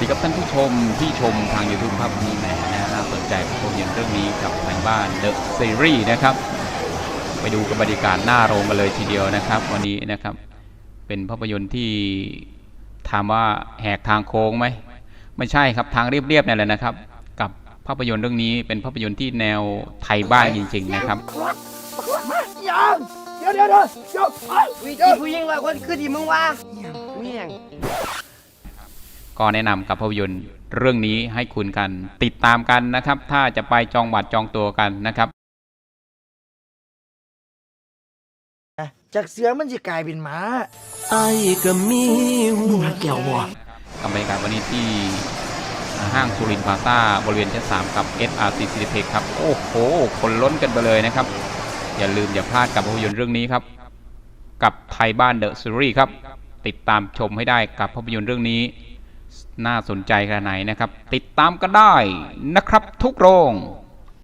ดีครับท่านผู้ชมที่ชมทาง YouTube ครับนี่แหมนะน่าสนใจภาพยนตร์เรื่องนี้กับทางบ้าน The Series นะครับ ไปดูกับบรรยากาศหน้าโรงกันเลยทีเดียวนะครับ วันนี้นะครับ เป็นภาพยนตร์ที่ถามว่าแหกทางโค้งไหมไม่ใช่ครับทางเรียบๆนี่ยแหละนะครับ กับภาพยนตร์เรื่องนี้เป็นภาพยนตร์ที่แนวไทยบ้านจริง ๆ นะครับยังเดี๋ยวเดี๋ยวเดี๋ยวเดี๋ยวผู้หญิงว่าคนคือที่มึงว่าเมี่ยง ก็แนะนำกับภาพยนตร์เรื่องนี้ให้คุณกัน ติดตามกันนะครับ ถ้าจะไปจองบัตรจองตัวกันนะครับจากเสือมันจะกลายเป็นหมาไอ้ก็มีหัวเกี่ยวบ่กับบรรยากาศวันนี้ที่ห้างสุรินทร์พาซ่าบริเวณชั้น3กับ SRC c i t y ครับ โอ้โห คนล้นกันไปเลยนะครับ อย่าลืมอย่าพลาดกับภาพยนตร์เรื่องนี้ครับ กับไทยบ้านเดอะซีรีส์ครับ ติดตามชมให้ได้กับภาพยนตร์เรื่องนี้ น่าสนใจขนาดไหนนะครับ ติดตามก็ได้นะครับทุกโรง